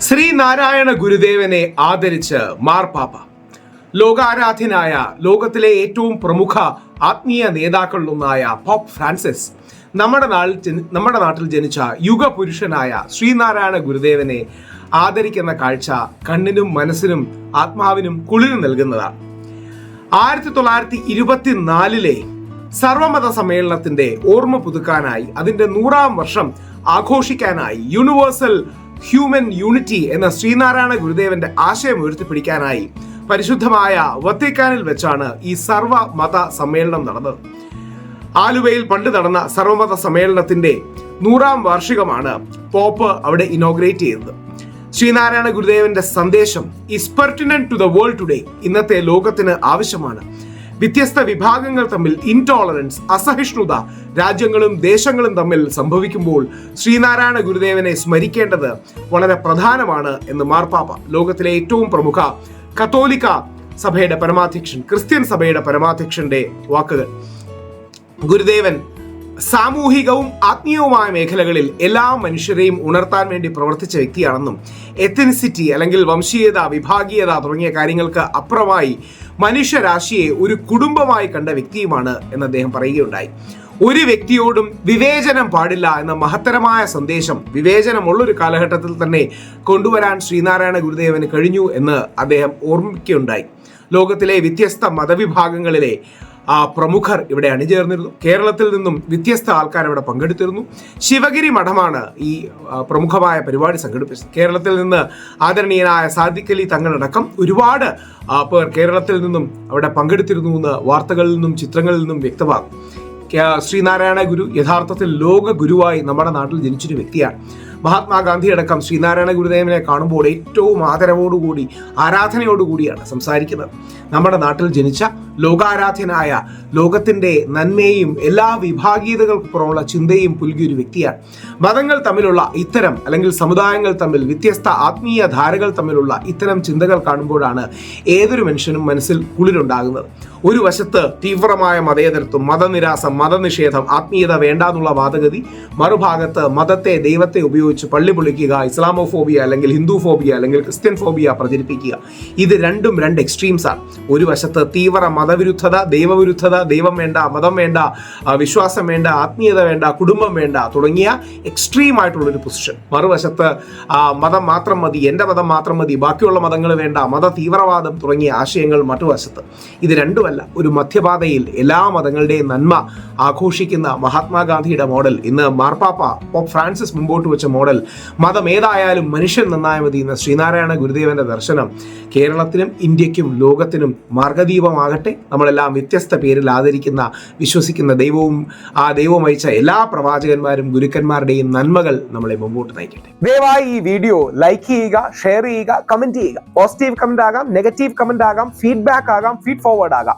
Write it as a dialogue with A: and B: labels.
A: ശ്രീനാരായണ ഗുരുദേവനെ ആദരിച്ച് മാർപ്പാപ്പ ലോകാരാധ്യനായ ലോകത്തിലെ ഏറ്റവും പ്രമുഖ ആത്മീയ നേതാക്കളിലൊന്നായ പോപ്പ് ഫ്രാൻസിസ് നമ്മുടെ നാട്ടിൽ നമ്മുടെ നാട്ടിൽ ജനിച്ച യുഗപുരുഷനായ ശ്രീനാരായണ ഗുരുദേവനെ ആദരിക്കുന്ന കാഴ്ച കണ്ണിനും മനസ്സിനും ആത്മാവിനും കുളിര് നൽകുന്നതാണ്. ആയിരത്തി തൊള്ളായിരത്തി ഇരുപത്തിനാലിലെ സർവമത സമ്മേളനത്തിന്റെ ഓർമ്മ പുതുക്കാനായി അതിന്റെ നൂറാം വർഷം ആഘോഷിക്കാനായി യൂണിവേഴ്സൽ ഹ്യൂമൻ യൂണിറ്റി എന്ന ശ്രീനാരായണ ഗുരുദേവന്റെ ആശയം ഉയർത്തിപ്പിടിക്കാനായി പരിശുദ്ധമായ വത്തിക്കാനിൽ വെച്ചാണ് ഈ സർവ മത സമ്മേളനം നടന്നത്. ആലുവയിൽ പണ്ട് നടന്ന സർവമത സമ്മേളനത്തിന്റെ നൂറാം വാർഷികമാണ് പോപ്പ് അവിടെ ഇനോഗ്രേറ്റ് ചെയ്തത്. ശ്രീനാരായണ ഗുരുദേവന്റെ സന്ദേശം is pertinent to the world today ഇന്നത്തെ ലോകത്തിന് ആവശ്യമാണ്. വ്യത്യസ്ത വിഭാഗങ്ങൾ തമ്മിൽ ഇൻടോളറൻസ് അസഹിഷ്ണുത രാജ്യങ്ങളും ദേശങ്ങളും തമ്മിൽ സംഭവിക്കുമ്പോൾ ശ്രീനാരായണ ഗുരുദേവനെ സ്മരിക്കേണ്ടത് വളരെ പ്രധാനമാണ് എന്ന് മാർപ്പാപ്പ ലോകത്തിലെ ഏറ്റവും പ്രമുഖ കത്തോലിക്ക സഭയുടെ പരമാധ്യക്ഷൻ ക്രിസ്ത്യൻ സഭയുടെ പരമാധ്യക്ഷന്റെ വാക്കുകൾ. ഗുരുദേവൻ സാമൂഹികവും ആത്മീയവുമായ മേഖലകളിൽ എല്ലാ മനുഷ്യരെയും ഉണർത്താൻ വേണ്ടി പ്രവർത്തിച്ച വ്യക്തിയാണെന്നും എത്തനിസിറ്റി അല്ലെങ്കിൽ വംശീയത വിഭാഗീയത തുടങ്ങിയ കാര്യങ്ങൾക്ക് അപ്പുറമായി മനുഷ്യരാശിയെ ഒരു കുടുംബമായി കണ്ട വ്യക്തിയുമാണ് എന്ന് അദ്ദേഹം പറയുകയുണ്ടായി. ഒരു വ്യക്തിയോടും വിവേചനം പാടില്ല എന്ന മഹത്തരമായ സന്ദേശം വിവേചനമുള്ളൊരു കാലഘട്ടത്തിൽ തന്നെ കൊണ്ടുവരാൻ ശ്രീനാരായണ ഗുരുദേവന് കഴിഞ്ഞു എന്ന് അദ്ദേഹം ഓർമ്മിക്കുകയുണ്ടായി. ലോകത്തിലെ വ്യത്യസ്ത മതവിഭാഗങ്ങളിലെ ആ പ്രമുഖർ ഇവിടെ അണിചേർന്നിരുന്നു. കേരളത്തിൽ നിന്നും വ്യത്യസ്ത ആൾക്കാർ ഇവിടെ പങ്കെടുത്തിരുന്നു. ശിവഗിരി മഠമാണ് ഈ പ്രമുഖമായ പരിപാടി സംഘടിപ്പിച്ചത്. കേരളത്തിൽ നിന്ന് ആദരണീയനായ സാദിഖലി തങ്ങളടക്കം ഒരുപാട് പേർ കേരളത്തിൽ നിന്നും അവിടെ പങ്കെടുത്തിരുന്നു എന്ന് വാർത്തകളിൽ നിന്നും ചിത്രങ്ങളിൽ നിന്നും വ്യക്തമാകും. ശ്രീനാരായണ ഗുരു യഥാർത്ഥത്തിൽ ലോക ഗുരുവായി നമ്മുടെ നാട്ടിൽ ജനിച്ചൊരു വ്യക്തിയാണ്. മഹാത്മാഗാന്ധി അടക്കം ശ്രീനാരായണ ഗുരുദേവനെ കാണുമ്പോൾ ഏറ്റവും ആദരവോടുകൂടി ആരാധനയോടുകൂടിയാണ് സംസാരിക്കുന്നത്. നമ്മുടെ നാട്ടിൽ ജനിച്ച ലോകാരാധ്യനായ ലോകത്തിന്റെ നന്മയും എല്ലാ വിഭാഗീയതകൾക്കുള്ള ചിന്തയും പുൽകിയ ഒരു വ്യക്തിയാണ്. മതങ്ങൾ തമ്മിലുള്ള ഇത്തരം അല്ലെങ്കിൽ സമുദായങ്ങൾ തമ്മിൽ വ്യത്യസ്ത ആത്മീയ ധാരകൾ തമ്മിലുള്ള ഇത്തരം ചിന്തകൾ കാണുമ്പോഴാണ് ഏതൊരു മനുഷ്യനും മനസ്സിൽ കുളിരുണ്ടാകുന്നത്. ഒരു വശത്ത് തീവ്രമായ മതേതരത്വം മതനിരാസം മതനിഷേധം ആത്മീയത വേണ്ടാന്നുള്ള വാദഗതി മറുഭാഗത്ത് മതത്തെ ദൈവത്തെ ഉപയോഗിച്ച് പള്ളി പൊളിക്കുക ഇസ്ലാമോഫോബിയ അല്ലെങ്കിൽ ഹിന്ദു ഫോബിയ അല്ലെങ്കിൽ ക്രിസ്ത്യൻ ഫോബിയ പ്രചരിപ്പിക്കുക. ഇത് രണ്ടും രണ്ട് എക്സ്ട്രീംസ് ആണ്. ഒരു വശത്ത് തീവ്ര മതവിരുദ്ധത ദൈവവിരുദ്ധത ദൈവം വേണ്ട മതം വേണ്ട വിശ്വാസം വേണ്ട ആത്മീയത വേണ്ട കുടുംബം വേണ്ട തുടങ്ങിയ എക്സ്ട്രീം ആയിട്ടുള്ള ഒരു പൊസിഷൻ മറുവശത്ത് മതം മാത്രം മതി എന്റെ മതം മാത്രം മതി ബാക്കിയുള്ള മതങ്ങൾ വേണ്ട മത തീവ്രവാദം തുടങ്ങിയ ആശയങ്ങൾ മറുവശത്ത് ഇത് രണ്ടുമല്ല ഒരു മധ്യപാതയിൽ എല്ലാ മതങ്ങളുടെയും നന്മ ആഘോഷിക്കുന്ന മഹാത്മാഗാന്ധിയുടെ മോഡൽ. ഇന്ന് മാർപ്പാപ്പ പോപ്പ് ഫ്രാൻസിസ് മുമ്പോട്ട് വെച്ച മോഡൽ. മതം ഏതായാലും മനുഷ്യൻ നന്നായ മതി എന്ന ശ്രീനാരായണ ഗുരുദേവന്റെ ദർശനം. കേരളത്തിനും ഇന്ത്യക്കും ലോകത്തിനും മാർഗദീപമാകട്ടെ. നമ്മളെല്ലാം വ്യത്യസ്ത പേരിൽ ആദരിക്കുന്ന വിശ്വസിക്കുന്ന ദൈവവും ആ ദൈവം അയച്ച എല്ലാ പ്രവാചകന്മാരും ഗുരുക്കന്മാരുടെയും നന്മകൾ നമ്മളെ മുമ്പോട്ട് നയിക്കട്ടെ.
B: ദയവായി ഈ വീഡിയോ ലൈക്ക് ചെയ്യുക ഷെയർ ചെയ്യുക കമന്റ് ചെയ്യുക. പോസിറ്റീവ് കമന്റ് ആകാം നെഗറ്റീവ് കമന്റ് ആകാം ഫീഡ്ബാക്ക് ആകാം ഫീഡ് ഫോർവേഡ് ആകാം.